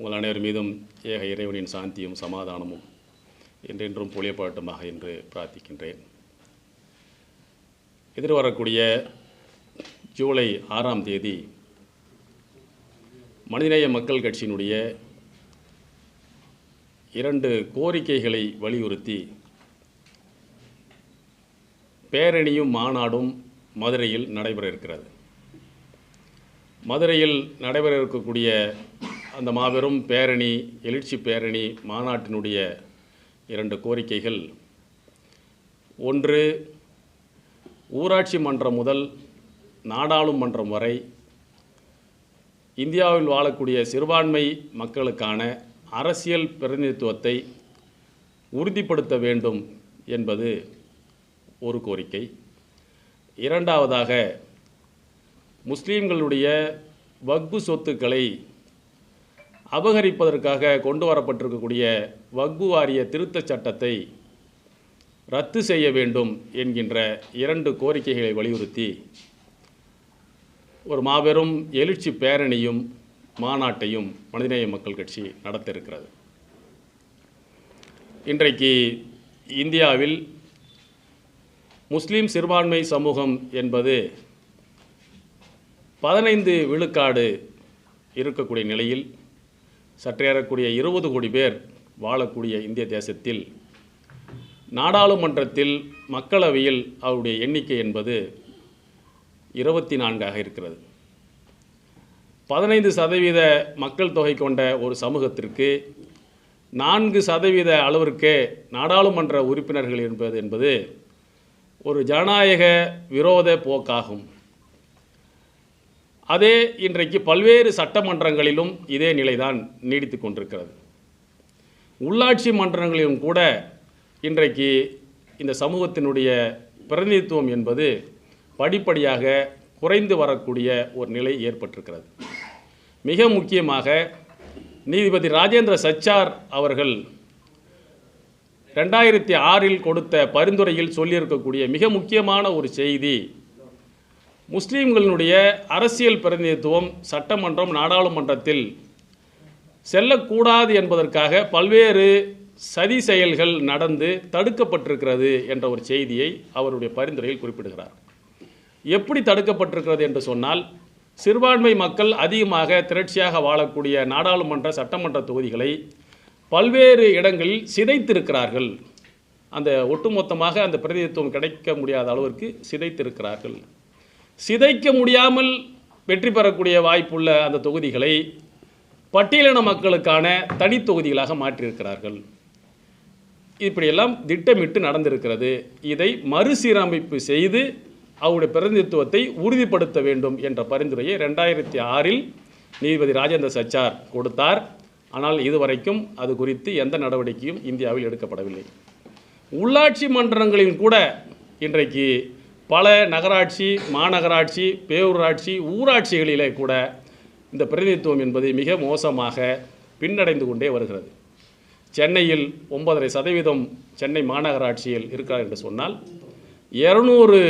உங்கள் அனைவர் மீதும் ஏக இறைவனின் சாந்தியும் சமாதானமும் என்றென்றும் பொழியப்படட்டுமாக என்று பிரார்த்திக்கின்றேன். எதிர்வரக்கூடிய ஜூலை ஆறாம் தேதி மனிதநேய மக்கள் கட்சியினுடைய இரண்டு கோரிக்கைகளை வலியுறுத்தி பேரணியும் மாநாடும் மதுரையில் நடைபெற இருக்கிறது. மதுரையில் நடைபெற இருக்கக்கூடிய அந்த மாபெரும் பேரணி எழுச்சி பேரணி மாநாட்டினுடைய இரண்டு கோரிக்கைகள். ஒன்று ஊராட்சி மன்றம் முதல் நாடாளுமன்றம் வரை இந்தியாவில் வாழக்கூடிய சிறுபான்மை மக்களுக்கான அரசியல் பிரதிநிதித்துவத்தை உறுதிப்படுத்த வேண்டும் என்பது ஒரு கோரிக்கை. இரண்டாவதாக முஸ்லீம்களுடைய வக்பு சொத்துக்களை அபகரிப்பதற்காக கொண்டு வரப்பட்டிருக்கக்கூடிய வக்பு வாரிய திருத்தச் சட்டத்தை ரத்து செய்ய வேண்டும் என்கின்ற இரண்டு கோரிக்கைகளை வலியுறுத்தி ஒரு மாபெரும் எழுச்சி பேரணியும் மாநாட்டையும் மனிதநேய மக்கள் கட்சி நடத்த இருக்கிறது இன்றைக்கு இந்தியாவில் முஸ்லீம் சிறுபான்மை சமூகம் என்பது பதினைந்து விழுக்காடு இருக்கக்கூடிய நிலையில் சற்றேறக்கூடிய இருபது கோடி பேர் வாழக்கூடிய இந்திய தேசத்தில் நாடாளுமன்றத்தில் மக்களவையில் அவருடைய எண்ணிக்கை என்பது இருபத்தி நான்காக இருக்கிறது. பதினைந்து சதவீத மக்கள் தொகை கொண்ட ஒரு சமூகத்திற்கு நான்கு சதவீத அளவிற்கே நாடாளுமன்ற உறுப்பினர்கள் என்பது என்பது ஒரு ஜனநாயக விரோத போக்காகும். அதே இன்றைக்கு பல்வேறு சட்டமன்றங்களிலும் இதே நிலைதான் நீடித்து கொண்டிருக்கிறது. உள்ளாட்சி மன்றங்களிலும் கூட இன்றைக்கு இந்த சமூகத்தினுடைய பிரதிநிதித்துவம் என்பது படிப்படியாக குறைந்து வரக்கூடிய ஒரு நிலை ஏற்பட்டிருக்கிறது. மிக முக்கியமாக நீதிபதி ராஜேந்திர சச்சார் அவர்கள் ரெண்டாயிரத்தி ஆறில் கொடுத்த பரிந்துரையில் சொல்லியிருக்கக்கூடிய மிக முக்கியமான ஒரு செய்தி முஸ்லீம்களினுடைய அரசியல் பிரதிநிதித்துவம் சட்டமன்றம் நாடாளுமன்றத்தில் செல்லக்கூடாது என்பதற்காக பல்வேறு சதி செயல்கள் நடந்து தடுக்கப்பட்டிருக்கிறது என்ற ஒரு செய்தியை அவருடைய பரிந்துரையில் குறிப்பிடுகிறார். எப்படி தடுக்கப்பட்டிருக்கிறது என்று சொன்னால் சிறுபான்மை மக்கள் அதிகமாக திரட்சியாக வாழக்கூடிய நாடாளுமன்ற சட்டமன்ற தொகுதிகளை பல்வேறு இடங்களில் சிதைத்திருக்கிறார்கள். அந்த ஒட்டுமொத்தமாக அந்த பிரதிநிதித்துவம் கிடைக்க முடியாத அளவிற்கு சிதைத்திருக்கிறார்கள். சிதைக்க முடியாமல் வெற்றி பெறக்கூடிய வாய்ப்புள்ள அந்த தொகுதிகளை பட்டியலின மக்களுக்கான தனி தொகுதிகளாக மாற்றியிருக்கிறார்கள். இப்படியெல்லாம் திட்டமிட்டு நடந்திருக்கிறது. இதை மறுசீரமைப்பு செய்து அவருடைய பிரதிநிதித்துவத்தை உறுதிப்படுத்த வேண்டும் என்ற பரிந்துரையை ரெண்டாயிரத்தி ஆறில் நீதிபதி ராஜேந்திர சச்சார் கொடுத்தார். ஆனால் இதுவரைக்கும் அது குறித்து எந்த நடவடிக்கையும் இந்தியாவில் எடுக்கப்படவில்லை. உள்ளாட்சி மன்றங்களில் கூட இன்றைக்கு பல நகராட்சி மாநகராட்சி பேரூராட்சி ஊராட்சிகளிலே கூட இந்த பிரதிநிதித்துவம் என்பது மிக மோசமாக பின்னடைந்து கொண்டே வருகிறது. சென்னையில் ஒன்பதரை சதவீதம் சென்னை மாநகராட்சியில் இருக்கிறார் என்று சொன்னால் இரநூறு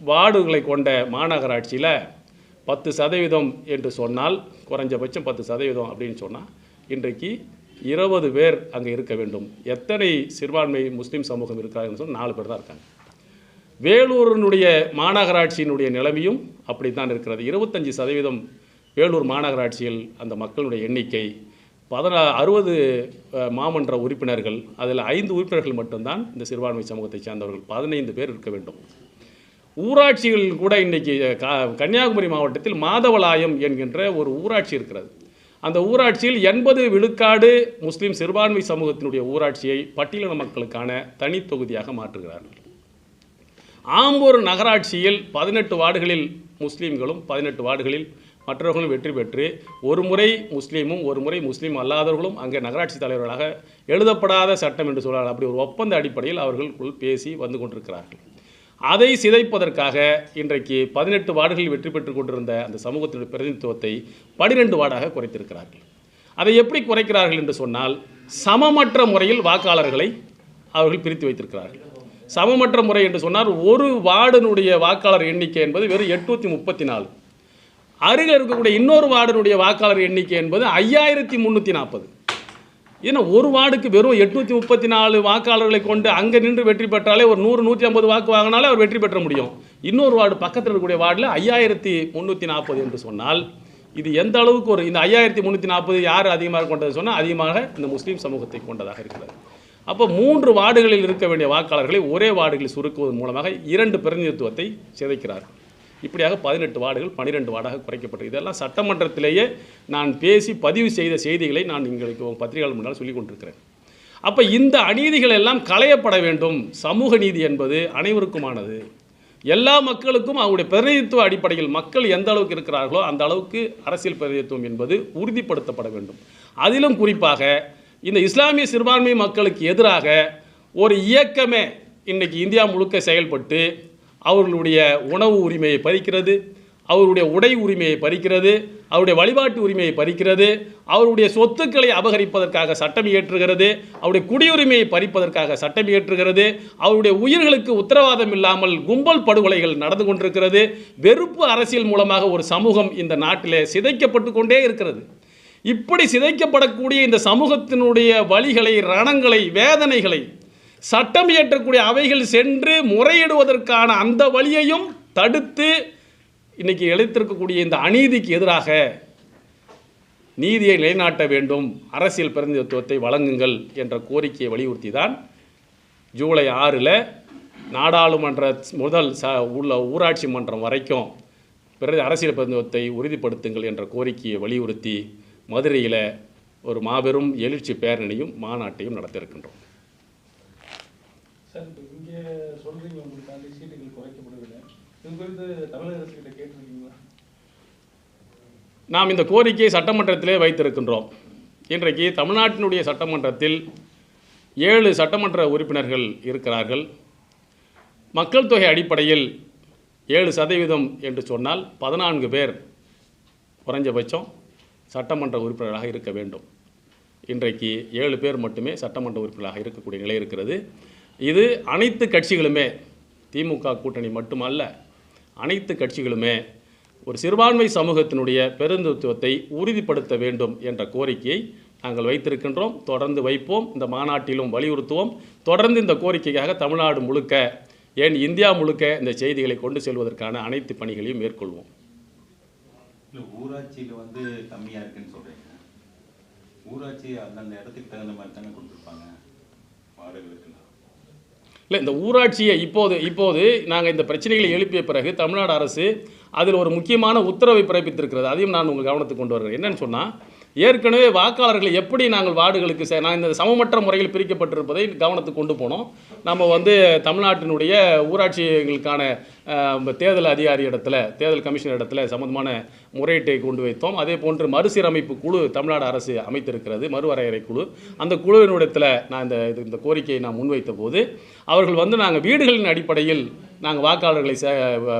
வார்டுகளை கொண்ட மாநகராட்சியில் பத்து சதவீதம் என்று சொன்னால் குறைஞ்சபட்சம் பத்து சதவீதம் அப்படின்னு சொன்னால் இன்றைக்கு இருபது பேர் அங்கே இருக்க வேண்டும். எத்தனை சிறுபான்மை முஸ்லீம் சமூகம் இருக்கிறார்கள் சொன்னால் நாலு பேர் தான் இருக்காங்க. வேலூரினுடைய மாநகராட்சியினுடைய நிலைமையும் அப்படித்தான் இருக்கிறது. இருபத்தஞ்சி சதவீதம் வேலூர் மாநகராட்சியில் அந்த மக்களுடைய எண்ணிக்கை பதினா அறுபது மாமன்ற உறுப்பினர்கள் அதில் ஐந்து உறுப்பினர்கள் மட்டும்தான் இந்த சிறுபான்மை சமூகத்தை சேர்ந்தவர்கள். பதினைந்து பேர் இருக்க வேண்டும். ஊராட்சிகள் கூட இன்றைக்கி கன்னியாகுமரி மாவட்டத்தில் மாதவலாயம் என்கின்ற ஒரு ஊராட்சி இருக்கிறது. அந்த ஊராட்சியில் எண்பது விழுக்காடு முஸ்லீம் சிறுபான்மை சமூகத்தினுடைய ஊராட்சியை பட்டியலின மக்களுக்கான தனி தொகுதியாக மாற்றுகிறார்கள். ஆம்பூர் நகராட்சியில் பதினெட்டு வார்டுகளில் முஸ்லீம்களும் பதினெட்டு வார்டுகளில் மற்றவர்களும் வெற்றி பெற்று ஒரு முறை முஸ்லீமும் ஒரு முறை முஸ்லீம் அல்லாதவர்களும் அங்கே நகராட்சி தலைவர்களாக எழுதப்படாத சட்டம் என்று சொல்கிறார்கள் அப்படி ஒரு ஒப்பந்த அடிப்படையில் அவர்களுக்குள் பேசி வந்து கொண்டிருக்கிறார்கள். அதை சிதைப்பதற்காக இன்றைக்கு பதினெட்டு வார்டுகளில் வெற்றி பெற்று கொண்டிருந்த அந்த சமூகத்தினுடைய பிரதிநிதித்துவத்தை பனிரெண்டு வார்டாக குறைத்திருக்கிறார்கள். அதை எப்படி குறைக்கிறார்கள் என்று சொன்னால் சமமற்ற முறையில் வாக்காளர்களை அவர்கள் பிரித்து வைத்திருக்கிறார்கள். சமமற்ற முறை என்று சொன்னார் ஒரு வார்டினுடைய வாக்காளர் எண்ணிக்கை என்பது வெறும் எட்நூற்றி முப்பத்தி நாலு அருகில் இருக்கக்கூடிய இன்னொரு வார்டினுடைய வாக்காளர் எண்ணிக்கை என்பது ஐயாயிரத்தி முந்நூற்றி நாற்பது. ஏன்னா ஒரு வார்டுக்கு வெறும் எட்நூற்றி முப்பத்தி நாலு வாக்காளர்களை கொண்டு அங்கே நின்று வெற்றி பெற்றாலே ஒரு நூறு நூற்றி ஐம்பது வாக்கு வாங்கினாலே அவர் வெற்றி பெற்ற முடியும். இன்னொரு வார்டு பக்கத்தில் இருக்கக்கூடிய வார்டில் ஐயாயிரத்தி முந்நூற்றி நாற்பது என்று சொன்னால் இது எந்த அளவுக்கு ஒரு இந்த ஐயாயிரத்தி முந்நூற்றி நாற்பது யார் அதிகமாக கொண்டது சொன்னால் அதிகமாக இந்த முஸ்லீம் சமூகத்தை கொண்டதாக இருக்கிறது. அப்போ மூன்று வார்டுகளில் இருக்க வேண்டிய வாக்காளர்களை ஒரே வார்டுகளில் சுருக்குவதன் மூலமாக இரண்டு பிரதிநிதித்துவத்தை சிதைக்கிறார் இப்படியாக பதினெட்டு வார்டுகள் பன்னிரெண்டு வார்டாக குறைக்கப்பட்டது இதெல்லாம் சட்டமன்றத்திலேயே நான் பேசி பதிவு செய்த செய்திகளை நான் எங்களுக்கு பத்திரிகைகள் முன்னால் சொல்லிக் கொண்டிருக்கிறேன். அப்போ இந்த அநீதிகள் எல்லாம் களையப்பட வேண்டும். சமூக நீதி என்பது அனைவருக்குமானது. எல்லா மக்களுக்கும் அவருடைய பிரதிநிதித்துவ அடிப்படையில் மக்கள் எந்த அளவுக்கு இருக்கிறார்களோ அந்த அளவுக்கு அரசியல் பிரதிநிதித்துவம் என்பது உறுதிப்படுத்தப்பட வேண்டும். அதிலும் குறிப்பாக இந்த இஸ்லாமிய சிறுபான்மை மக்களுக்கு எதிராக ஒரு இயக்கமே இன்றைக்கி இந்தியா முழுக்க செயல்பட்டு அவர்களுடைய உணவு உரிமையை பறிக்கிறது அவருடைய உடை உரிமையை பறிக்கிறது அவருடைய வழிபாட்டு உரிமையை பறிக்கிறது அவருடைய சொத்துக்களை அபகரிப்பதற்காக சட்டம் இயற்றுகிறது அவருடைய குடியுரிமையை பறிப்பதற்காக சட்டம் இயற்றுகிறது அவருடைய உயிர்களுக்கு உத்தரவாதம் இல்லாமல் கும்பல் படுகொலைகள் நடந்து கொண்டிருக்கிறது வெறுப்பு அரசியல் மூலமாக ஒரு சமூகம் இந்த நாட்டிலே சிதைக்கப்பட்டு கொண்டே இருக்கிறது. இப்படி சிதைக்கப்படக்கூடிய இந்த சமூகத்தினுடைய வழிகளை ரணங்களை வேதனைகளை சட்டம் இயற்றக்கூடிய அவைகள் சென்று முறையிடுவதற்கான அந்த வழியையும் தடுத்து இன்னைக்கு இழைத்திருக்கக்கூடிய இந்த அநீதிக்கு எதிராக நீதியை நிலைநாட்ட வேண்டும் அரசியல் பிரதிநிதித்துவத்தை வழங்குங்கள் என்ற கோரிக்கையை வலியுறுத்தி தான் ஜூலை ஆறில் நாடாளுமன்ற முதல் ச உள்ள ஊராட்சி மன்றம் வரைக்கும் பிறகு அரசியல் பிரதிநிதித்துவத்தை உறுதிப்படுத்துங்கள் என்ற கோரிக்கையை வலியுறுத்தி மதுரையில் ஒரு மாபெரும் எழுச்சி பேரணியும் மாநாட்டையும் நடத்தியிருக்கின்றோம் சார் இப்போ இங்கே சொல்றீங்க உங்களுக்காண்டி சீட்டுகள் குறைக்கப்படுவதில்லை. இது குறித்து தமிழக அரசு கிட்ட கேட்டிருக்கீங்களா? நாம் இந்த கோரிக்கையை சட்டமன்றத்திலே வைத்திருக்கின்றோம். இன்றைக்கு தமிழ்நாட்டினுடைய சட்டமன்றத்தில் ஏழு சட்டமன்ற உறுப்பினர்கள் இருக்கிறார்கள். மக்கள் தொகை அடிப்படையில் ஏழு சதவீதம் என்று சொன்னால் பதினான்கு பேர் குறைஞ்சபட்சம். சட்டமன்ற உறுப்பினராக இருக்க வேண்டும். இன்றைக்கு ஏழு பேர் மட்டுமே சட்டமன்ற உறுப்பினராக இருக்கக்கூடிய நிலை இருக்கிறது. இது அனைத்து கட்சிகளுமே திமுக கூட்டணி மட்டுமல்ல அனைத்து கட்சிகளுமே ஒரு சிறுபான்மை சமூகத்தினுடைய பெருந்துத்துவத்தை உறுதிப்படுத்த வேண்டும் என்ற கோரிக்கையை நாங்கள் வைத்திருக்கின்றோம். தொடர்ந்து வைப்போம். இந்த மாநாட்டிலும் வலியுறுத்துவோம். தொடர்ந்து இந்த கோரிக்கைக்காக தமிழ்நாடு முழுக்க ஏன் இந்தியா முழுக்க இந்த செய்திகளை கொண்டு செல்வதற்கான அனைத்து பணிகளையும் மேற்கொள்வோம். இல்லை ஊராட்சியில் வந்து கம்மியாக இருக்குன்னு சொல்கிறீங்க ஊராட்சி அந்தந்த இடத்துக்கு தகுந்த மாதிரி தானே கொடுத்துருப்பாங்க வாடகைகளுக்கெல்லாம் இல்லை இந்த ஊராட்சியை இப்போது இப்போது நாங்கள் இந்த பிரச்சனைகளை எழுப்பிய பிறகு தமிழ்நாடு அரசு அதில் ஒரு முக்கியமான உத்தரவை பிறப்பித்திருக்கிறது. அதையும் நான் உங்கள் கவனத்துக்கு கொண்டு வருகிறேன். என்னன்னு சொன்னால் ஏற்கனவே வாக்காளர்களை எப்படி நாங்கள் வார்டுகளுக்கு சே- நான் இந்த சமமற்ற முறையில் பிரிக்கப்பட்டிருப்பதை கவனத்துக்கு கொண்டு போனோம். நம்ம வந்து தமிழ்நாட்டினுடைய ஊராட்சிகளுக்கான தேர்தல் அதிகாரி இடத்துல தேர்தல் கமிஷனர் இடத்துல சம்மந்தமான முறையீட்டை கொண்டு வைத்தோம். அதே போன்று மறுசீரமைப்பு குழு தமிழ்நாடு அரசு அமைத்திருக்கிறது மறுவரையறை குழு. அந்த குழுவினிடத்தில் நான் இந்த இது- இந்த கோரிக்கையை நான் முன்வைத்த போது அவர்கள் வந்து நாங்கள் வீடுகளின் அடிப்படையில் நாங்கள் வாக்காளர்களை சே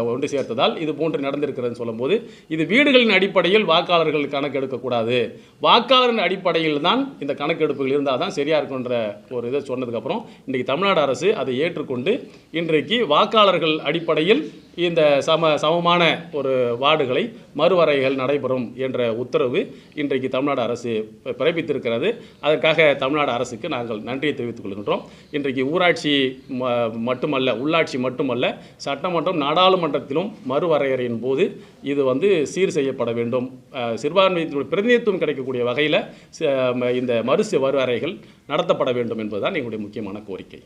ஒன்று சேர்த்ததால் இது போன்று நடந்திருக்கிறதுன்னு சொல்லும்போது இது வீடுகளின் அடிப்படையில் வாக்காளர்கள் கணக்கெடுக்கக்கூடாது வாக்காளரின் அடிப்படையில் தான் இந்த கணக்கெடுப்புகள் இருந்தால் தான் சரியாக இருக்குன்ற ஒரு இதை சொன்னதுக்கப்புறம் இன்றைக்கு தமிழ்நாடு அரசு அதை ஏற்றுக்கொண்டு இன்றைக்கு வாக்காளர்கள் அடிப்படையில் இந்த சம சமமான ஒரு வார்டுகளை மறுவரைகள் நடைபெறும் என்ற உத்தரவு இன்றைக்கு தமிழ்நாடு அரசு பிறப்பித்திருக்கிறது. அதற்காக தமிழ்நாடு அரசுக்கு நாங்கள் நன்றியை தெரிவித்துக் கொள்கின்றோம். இன்றைக்கு ஊராட்சி ம- மட்டுமல்ல உள்ளாட்சி மட்டுமல்ல சட்டமன்றம் நாடாளுமன்றத்திலும் மறுவரையறையின் போது இது வந்து சீர் செய்யப்பட வேண்டும். சிறுபான்மையினுடைய பிரதிநிதித்துவம் கிடைக்கக்கூடிய வகையில் இந்த மறு மறுவரைகள் நடத்தப்பட வேண்டும் என்பதுதான் எங்களுடைய முக்கியமான கோரிக்கை.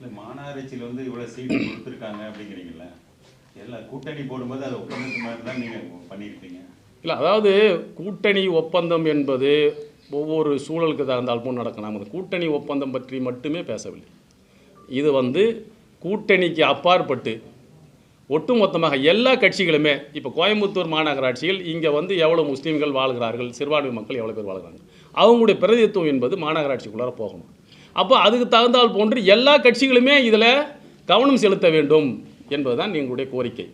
இல்லை மாநகராட்சியில் வந்து இவ்வளோ சீட்டு கொடுத்துருக்காங்க அப்படிங்கிறீங்களே எல்லாம் கூட்டணி போடும்போது ஒப்பந்தத்து மாதிரி தான் நீங்கள் பண்ணியிருப்பீங்க. இல்லை அதாவது கூட்டணி ஒப்பந்தம் என்பது ஒவ்வொரு சூழலுக்கு தகுந்தால் போல் நடக்கலாம். அந்த கூட்டணி ஒப்பந்தம் பற்றி மட்டுமே பேசவில்லை. இது வந்து கூட்டணிக்கு அப்பாற்பட்டு ஒட்டுமொத்தமாக எல்லா கட்சிகளுமே இப்போ கோயம்புத்தூர் மாநகராட்சியில் இங்கே வந்து எவ்வளோ முஸ்லீம்கள் வாழ்கிறார்கள் சிறுபான்மை மக்கள் எவ்வளோ பேர் வாழ்கிறாங்க அவங்களுடைய பிரதிநிதித்துவம் என்பது மாநகராட்சிக்குள்ளார போகணும். அப்போ அதுக்கு தகுந்தால் போன்று எல்லா கட்சிகளுமே இதில் கவனம் செலுத்த வேண்டும். என்பதுதான் எங்களுடைய கோரிக்கை.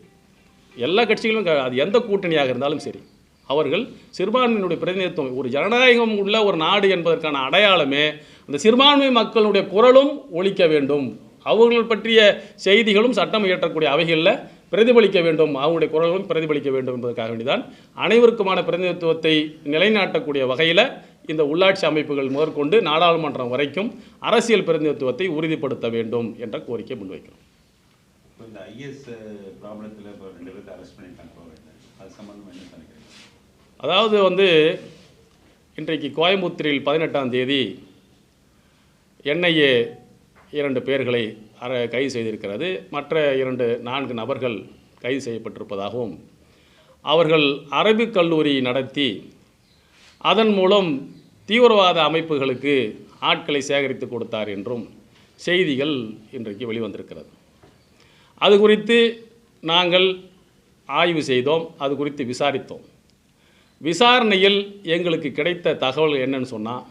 எல்லா கட்சிகளும் க- அது எந்த கூட்டணியாக இருந்தாலும் சரி அவர்கள் சிறுபான்மையினுடைய பிரதிநிதித்துவம் ஒரு ஜனநாயகம் உள்ள ஒரு நாடு என்பதற்கான அடையாளமே அந்த சிறுபான்மை மக்களுடைய குரலும் ஒழிக்க வேண்டும். அவர்கள் பற்றிய செய்திகளும் சட்டம் இயற்றக்கூடிய அவைகளில் பிரதிபலிக்க வேண்டும். அவங்களுடைய குரல்களும் பிரதிபலிக்க வேண்டும் என்பதற்காக வேண்டிதான் அனைவருக்குமான பிரதிநிதித்துவத்தை நிலைநாட்டக்கூடிய வகையில் இந்த உள்ளாட்சி அமைப்புகள் முதற்கொண்டு நாடாளுமன்றம் வரைக்கும் அரசியல் பிரதிநிதித்துவத்தை உறுதிப்படுத்த வேண்டும் என்ற கோரிக்கை முன்வைக்கிறோம். இப்போ இந்த ஐஎஸ் ப்ராப்ளத்தில் இப்போ ரெண்டு பேருக்கு அரெஸ்ட் பண்ணியிருக்காங்க அது சம்மந்தமாக என்ன நினைக்கிறீங்க அதாவது வந்து இன்றைக்கு கோயம்புத்தூரில் பதினெட்டாம் தேதி என்ஐஏ இரண்டு பேர்களை அர கைது செய்திருக்கிறது. மற்ற இரண்டு நான்கு நபர்கள் கைது செய்யப்பட்டிருப்பதாகவும் அவர்கள் அரபிக் கல்லூரி நடத்தி அதன் மூலம் தீவிரவாத அமைப்புகளுக்கு ஆட்களை சேகரித்து கொடுத்தார் என்றும் செய்திகள் இன்றைக்கு வெளிவந்திருக்கிறது. அது குறித்து நாங்கள் ஆய்வு செய்தோம் அது குறித்து விசாரித்தோம். விசாரணையில் எங்களுக்கு கிடைத்த தகவல் என்னன்னு சொன்னால்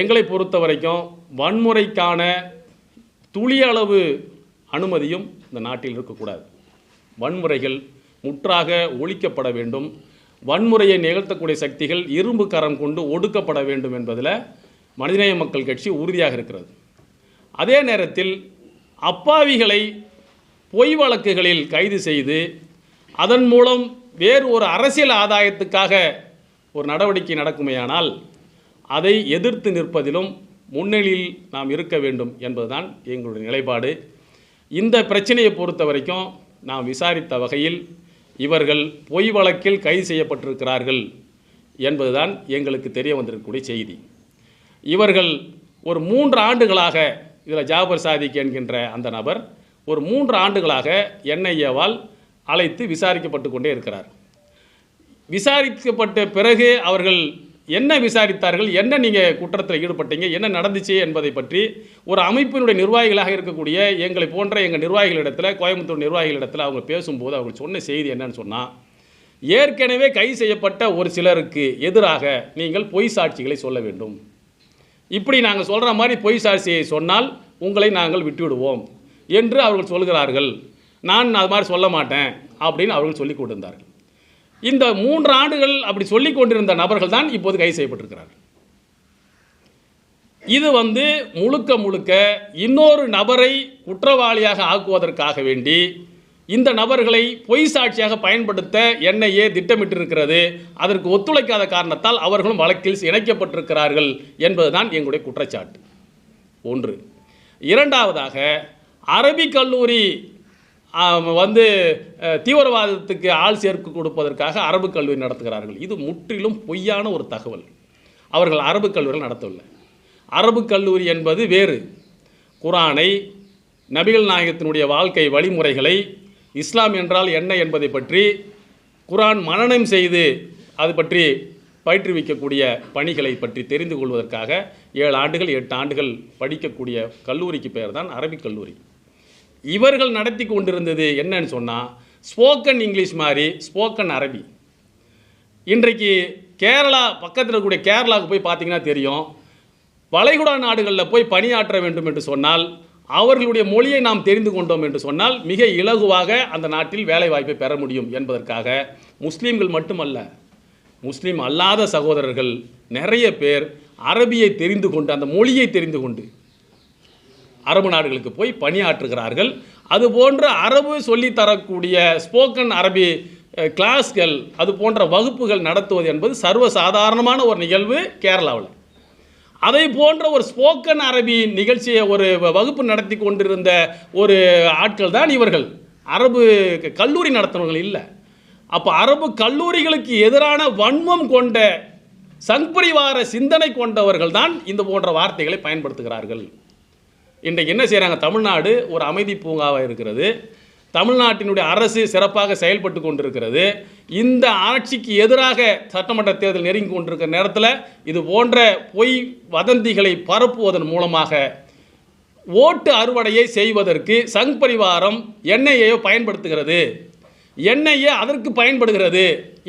எங்களை பொறுத்த வரைக்கும் வன்முறைக்கான துளியளவு அனுமதியும் இந்த நாட்டில் இருக்கக்கூடாது. வன்முறைகள் முற்றாக ஒழிக்கப்பட வேண்டும். வன்முறையை நிகழ்த்தக்கூடிய சக்திகள் இரும்பு கரம் கொண்டு ஒடுக்கப்பட வேண்டும் என்பதில் மனிதநேய மக்கள் கட்சி உறுதியாக இருக்கிறது. அதே நேரத்தில் அப்பாவிகளை பொய் வழக்குகளில் கைது செய்து அதன் மூலம் வேறு ஒரு அரசியல் ஆதாயத்துக்காக ஒரு நடவடிக்கை நடக்குமேயானால் அதை எதிர்த்து நிற்பதிலும் முன்னணியில் நாம் இருக்க வேண்டும் என்பதுதான் எங்களுடைய நிலைப்பாடு. இந்த பிரச்சனையை பொறுத்த வரைக்கும் நாம் விசாரித்த வகையில் இவர்கள் பொய் வழக்கில் கைது செய்யப்பட்டிருக்கிறார்கள் என்பதுதான் எங்களுக்கு தெரிய வந்திருக்கக்கூடிய செய்தி. இவர்கள் ஒரு மூன்று ஆண்டுகளாக இதில் ஜாபர் சாதிக் என்கின்ற அந்த நபர் ஒரு மூன்று ஆண்டுகளாக என்ஐஏவால் அழைத்து விசாரிக்கப்பட்டு கொண்டே இருக்கிறார். விசாரிக்கப்பட்ட பிறகு அவர்கள் என்ன விசாரித்தார்கள்? என்ன நீங்கள் குற்றத்தில் ஈடுபட்டீங்க? என்ன நடந்துச்சு என்பதை பற்றி ஒரு அமைப்பினுடைய நிர்வாகிகளாக இருக்கக்கூடிய எங்களை போன்ற எங்கள் நிர்வாகிகளிடத்தில் கோயம்புத்தூர் நிர்வாகிகளிடத்தில் அவங்க பேசும்போது அவங்க சொன்ன செய்தி என்னன்னு சொன்னால் ஏற்கனவே கைது செய்யப்பட்ட ஒரு சிலருக்கு எதிராக நீங்கள் பொய் சாட்சிகளை சொல்ல வேண்டும். இப்படி நாங்கள் சொல்கிற மாதிரி பொய் சாட்சியை சொன்னால் உங்களை நாங்கள் விட்டுவிடுவோம். என்று அவர்கள் சொல்கிறார்கள். நான் அது மாதிரி சொல்ல மாட்டேன் அப்படின்னு அவர்கள் சொல்லிக் கொண்டிருந்தார்கள். இந்த மூன்று ஆண்டுகள் அப்படி சொல்லிக் கொண்டிருந்த நபர்கள் தான் இப்போது கைது செய்யப்பட்டிருக்கிறார்கள். இது வந்து முழுக்க முழுக்க இன்னொரு நபரை குற்றவாளியாக ஆக்குவதற்காக வேண்டி இந்த நபர்களை பொய் சாட்சியாக பயன்படுத்த என்ஐஏ திட்டமிட்டிருக்கிறது. அதற்கு ஒத்துழைக்காத காரணத்தால் அவர்களும் வழக்கில் இணைக்கப்பட்டிருக்கிறார்கள் என்பதுதான் எங்களுடைய குற்றச்சாட்டு. ஒன்று. இரண்டாவதாக அரபிக் கல்லூரி வந்து தீவிரவாதத்துக்கு ஆள் சேர்க்கு கொடுப்பதற்காக அரபு கல்லூரி நடத்துகிறார்கள். இது முற்றிலும் பொய்யான ஒரு தகவல். அவர்கள் அரபு கல்லூரிகள் நடத்தவில்லை. அரபு கல்லூரி என்பது வேறு. குரானை நபிகள் நாயகத்தினுடைய வாழ்க்கை வழிமுறைகளை இஸ்லாம் என்றால் என்ன என்பதை பற்றி குரான் மனநம் செய்து அது பற்றி பயிற்றுவிக்கக்கூடிய பணிகளை பற்றி தெரிந்து கொள்வதற்காக ஏழு ஆண்டுகள் எட்டு ஆண்டுகள் படிக்கக்கூடிய கல்லூரிக்கு பெயர் தான் அரபிக் கல்லூரி. இவர்கள் நடத்தி கொண்டிருந்தது என்னன்னு சொன்னால் ஸ்போக்கன் இங்கிலீஷ் மாதிரி ஸ்போக்கன் அரபி. இன்றைக்கு கேரளா பக்கத்தில் இருக்கக்கூடிய கேரளாவுக்கு போய் பார்த்தீங்கன்னா தெரியும் வளைகுடா நாடுகளில் போய் பணியாற்ற வேண்டும் என்று சொன்னால் அவர்களுடைய மொழியை நாம் தெரிந்து கொண்டோம் என்று சொன்னால் மிக இலகுவாக அந்த நாட்டில் வேலைவாய்ப்பை பெற முடியும் என்பதற்காக முஸ்லீம்கள் மட்டுமல்ல முஸ்லீம் அல்லாத சகோதரர்கள் நிறைய பேர் அரபியை தெரிந்து கொண்டு அந்த மொழியை தெரிந்து கொண்டு அரபு நாடுகளுக்கு போய் பணியாற்றுகிறார்கள். அது போன்ற அரபு சொல்லித் தரக்கூடிய ஸ்போக்கன் அரபி கிளாஸ்கள் அது போன்ற வகுப்புகள் நடத்துவது என்பது சர்வசாதாரணமான ஒரு நிகழ்வு கேரளாவில். அதை போன்ற ஒரு ஸ்போக்கன் அரபி நிகழ்ச்சியை ஒரு வகுப்பு நடத்தி கொண்டிருந்த ஒரு ஆட்கள் தான் இவர்கள். அரபு கல்லூரி நடத்துனவர்கள் இல்லை. அப்போ அரபு கல்லூரிகளுக்கு எதிரான வன்மம் கொண்ட சங்பரிவார சிந்தனை கொண்டவர்கள் தான் இந்த போன்ற வார்த்தைகளை பயன்படுத்துகிறார்கள். இன்றைக்கு என்ன செய்கிறாங்க தமிழ்நாடு ஒரு அமைதி பூங்காவாக இருக்கிறது. தமிழ்நாட்டினுடைய அரசு சிறப்பாக செயல்பட்டு கொண்டிருக்கிறது. இந்த ஆட்சிக்கு எதிராக சட்டமன்ற தேர்தல் நெருங்கி கொண்டிருக்கிற நேரத்தில் இது போன்ற பொய் வதந்திகளை பரப்புவதன் மூலமாக ஓட்டு அறுவடையை செய்வதற்கு சங் பரிவாரம் எண்ணெயையோ பயன்படுத்துகிறது. என்ஐஏ அதற்கு பயன்படுகிறது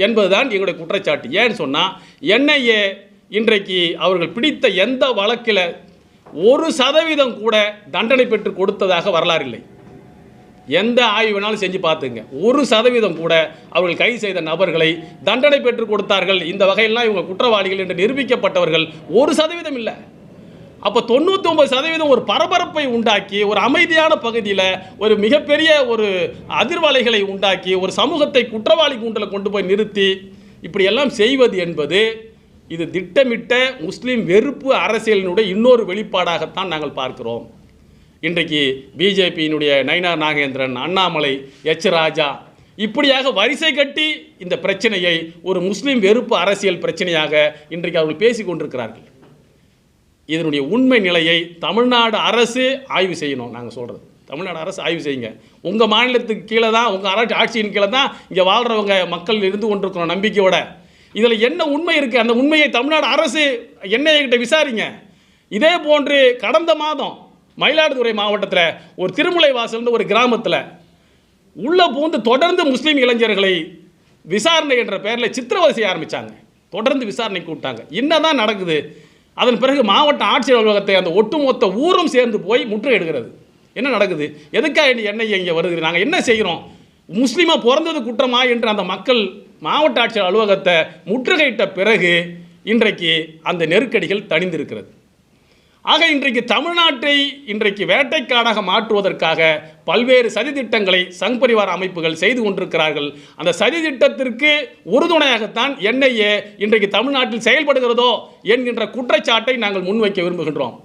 என்பதுதான் எங்களுடைய குற்றச்சாட்டு. ஏன்னு சொன்னால் என்ஐஏ இன்றைக்கு அவர்கள் பிடித்த எந்த வழக்கில் ஒரு சதவீதம் கூட தண்டனை பெற்று கொடுத்ததாக வரலாறு இல்லை. எந்த ஆய்வு வேணாலும் செஞ்சு பார்த்துங்க. ஒரு சதவீதம் கூட அவர்கள் கைது செய்த நபர்களை தண்டனை பெற்று கொடுத்தார்கள். இந்த வகையெல்லாம் இவங்க குற்றவாளிகள் என்று நிரூபிக்கப்பட்டவர்கள் ஒரு சதவீதம் இல்லை. அப்போ தொண்ணூத்தொம்பது சதவீதம் ஒரு பரபரப்பை உண்டாக்கி ஒரு அமைதியான பகுதியில் ஒரு மிகப்பெரிய ஒரு அதிர்வலைகளை உண்டாக்கி ஒரு சமூகத்தை குற்றவாளி கூண்டில் கொண்டு போய் நிறுத்தி இப்படியெல்லாம் செய்வது என்பது இது திட்டமிட்ட முஸ்லீம் வெறுப்பு அரசியலினுடைய இன்னொரு வெளிப்பாடாகத்தான் நாங்கள் பார்க்கிறோம். இன்றைக்கு பிஜேபியினுடைய நயினார் நாகேந்திரன் அண்ணாமலை எச் ராஜா இப்படியாக வரிசை கட்டி இந்த பிரச்சனையை ஒரு முஸ்லீம் வெறுப்பு அரசியல் பிரச்சனையாக இன்றைக்கு அவர்கள் பேசி கொண்டிருக்கிறார்கள். இதனுடைய உண்மை நிலையை தமிழ்நாடு அரசு ஆய்வு செய்யணும் நாங்கள் சொல்கிறது தமிழ்நாடு அரசு ஆய்வு செய்யுங்க. உங்கள் மாநிலத்துக்கு கீழே தான் உங்கள் அரசு ஆட்சியின் கீழே தான் இங்கே வாழ்கிறவங்க மக்கள் இருந்து கொண்டிருக்கிறோம் நம்பிக்கையோட இதில் என்ன உண்மை இருக்குது அந்த உண்மையை தமிழ்நாடு அரசு என்ஐஏ கிட்ட விசாரிங்க. இதே போன்று கடந்த மாதம் மயிலாடுதுறை மாவட்டத்தில் ஒரு திருமலை வாசல்னு ஒரு கிராமத்தில் உள்ளே பூந்து தொடர்ந்து முஸ்லீம் இளைஞர்களை விசாரணை என்ற பெயரில் சித்திரவதை செய்ய ஆரம்பித்தாங்க தொடர்ந்து விசாரணை கூப்பிட்டாங்க. என்ன தான் நடக்குது? அதன் பிறகு மாவட்ட ஆட்சியர் அலுவலகத்தை அந்த ஒட்டுமொத்த ஊரும் சேர்ந்து போய் முற்றுகையிடுகிறது. என்ன நடக்குது? எதுக்காக இந்த எண்ணெய் இங்கே வருது? நாங்கள் என்ன செய்கிறோம் முஸ்லீமாக பிறந்தது குற்றமா? என்று அந்த மக்கள் மாவட்ட ஆட்சியர் அலுவலகத்தை முற்றுகையிட்ட பிறகு இன்றைக்கு அந்த நெருக்கடிகள் தணிந்திருக்கிறது. ஆக இன்றைக்கு தமிழ்நாட்டை இன்றைக்கு வேட்டைக்காடாக மாற்றுவதற்காக பல்வேறு சதித்திட்டங்களை சங் பரிவார அமைப்புகள் செய்து கொண்டிருக்கிறார்கள். அந்த சதித்திட்டத்திற்கு உறுதுணையாகத்தான் என்ஐஏ இன்றைக்கு தமிழ்நாட்டில் செயல்படுகிறதோ என்கின்ற குற்றச்சாட்டை நாங்கள் முன்வைக்க விரும்புகின்றோம்.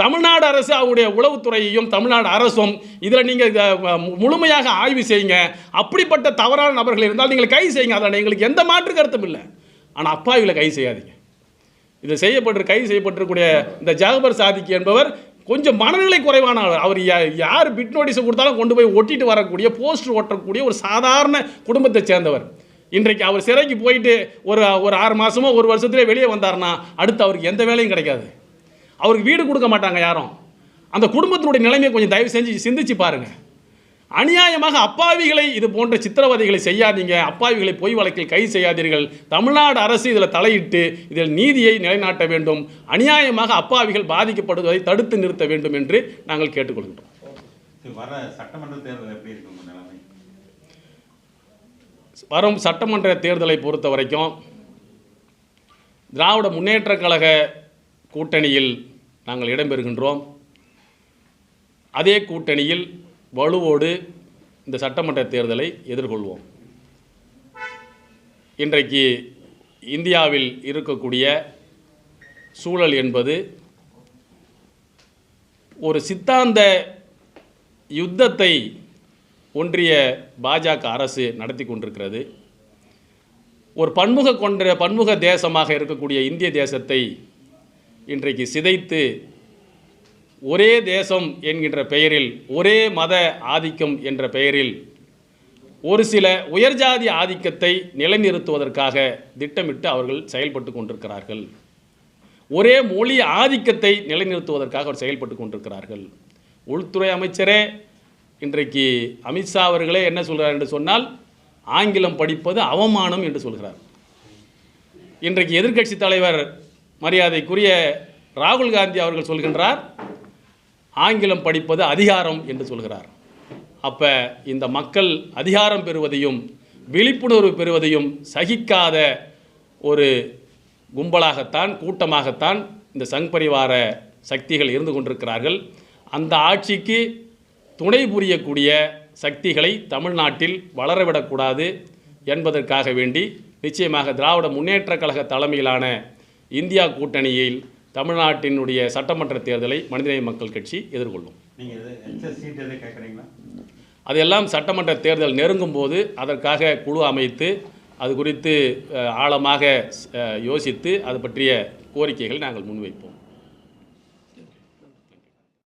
தமிழ்நாடு அரசு அவருடைய உளவுத்துறையையும் தமிழ்நாடு அரசும் இதில் நீங்கள் முழுமையாக ஆய்வு செய்யுங்க. அப்படிப்பட்ட தவறான நபர்கள் இருந்தால் நீங்கள் கைது செய்யுங்க. அதில் எங்களுக்கு எந்த மாற்று கருத்தும் இல்லை. ஆனால் அப்பாவிகளை கை செய்யாதீங்க. இது செய்யப்பட்டு கைது செய்யப்பட்டிருக்கக்கூடிய இந்த ஜாகபர் சாதிக்கு என்பவர் கொஞ்சம் மனநிலை குறைவான அவர் யா- யார் பிட் நோட்டீஸ் கொடுத்தாலும் கொண்டு போய் ஒட்டிட்டு வரக்கூடிய போஸ்ட் ஓட்டக்கூடிய ஒரு சாதாரண குடும்பத்தை சேர்ந்தவர். இன்றைக்கு அவர் சிறைக்கு போயிட்டு ஒரு ஒரு ஆறு மாதமோ ஒரு வருஷத்துலேயே வெளியே வந்தார்னா அடுத்து அவருக்கு எந்த வேலையும் கிடைக்காது. அவருக்கு வீடு கொடுக்க மாட்டாங்க யாரும். அந்த குடும்பத்தினுடைய நிலைமையை கொஞ்சம் தயவு செஞ்சு சிந்திச்சு பாருங்க. அநியாயமாக அப்பாவிகளை இது போன்ற சித்திரவதைகளை செய்யாதீங்க. அப்பாவிகளை பொய் வழக்கில் கைது செய்யாதீர்கள். தமிழ்நாடு அரசு இதில் தலையிட்டு இதில் நீதியை நிலைநாட்ட வேண்டும். அநியாயமாக அப்பாவிகள் பாதிக்கப்படுவதை தடுத்து நிறுத்த வேண்டும் என்று நாங்கள் கேட்டுக்கொள்கின்றோம் வர சட்டமன்ற தேர்தல் எப்படி வரும் சட்டமன்ற தேர்தலை பொறுத்த வரைக்கும் திராவிட முன்னேற்றக் கழக கூட்டணியில் நாங்கள் இடம்பெறுகின்றோம். அதே கூட்டணியில் வலுவோடு இந்த சட்டமன்ற தேர்தலை எதிர்கொள்வோம். இன்றைக்கு இந்தியாவில் இருக்கக்கூடிய சூழல் என்பது ஒரு சித்தாந்த யுத்தத்தை ஒன்றிய பாஜக அரசு நடத்தி கொண்டிருக்கிறது. ஒரு பன்முக கொண்ட பன்முக தேசமாக இருக்கக்கூடிய இந்திய தேசத்தை இன்றைக்கு சிதைத்து ஒரே தேசம் என்கின்ற பெயரில் ஒரே மத ஆதிக்கம் என்ற பெயரில் ஒரு சில உயர்ஜாதி ஆதிக்கத்தை நிலைநிறுத்துவதற்காக திட்டமிட்டு அவர்கள் செயல்பட்டு கொண்டிருக்கிறார்கள். ஒரே மொழி ஆதிக்கத்தை நிலைநிறுத்துவதற்காக அவர் செயல்பட்டு கொண்டிருக்கிறார்கள். உள்துறை அமைச்சரே இன்றைக்கு அமித்ஷா அவர்களே என்ன சொல்கிறார் என்று சொன்னால் ஆங்கிலம் படிப்பது அவமானம் என்று சொல்கிறார். இன்றைக்கு எதிர்க்கட்சி தலைவர் மரியாதைக்குரிய ராகுல் காந்தி அவர்கள் சொல்கின்றார் ஆங்கிலம் படிப்பது அதிகாரம் என்று சொல்கிறார். அப்போ இந்த மக்கள் அதிகாரம் பெறுவதையும் விழிப்புணர்வு பெறுவதையும் சகிக்காத ஒரு கும்பலாகத்தான் கூட்டமாகத்தான் இந்த சங் பரிவார சக்திகள் இருந்து கொண்டிருக்கிறார்கள். அந்த ஆட்சிக்கு துணை புரியக்கூடிய சக்திகளை தமிழ்நாட்டில் வளரவிடக்கூடாது என்பதற்காக வேண்டி நிச்சயமாக திராவிட முன்னேற்றக் கழக தலைமையிலான இந்தியா கூட்டணியில் தமிழ்நாட்டினுடைய சட்டமன்ற தேர்தலை மனிதநேய மக்கள் கட்சி எதிர்கொள்ளும். அதெல்லாம் சட்டமன்ற தேர்தல் நெருங்கும் போது அதற்காக குழு அமைத்து அது குறித்து ஆழமாக யோசித்து அது பற்றிய கோரிக்கைகளை நாங்கள் முன்வைப்போம்.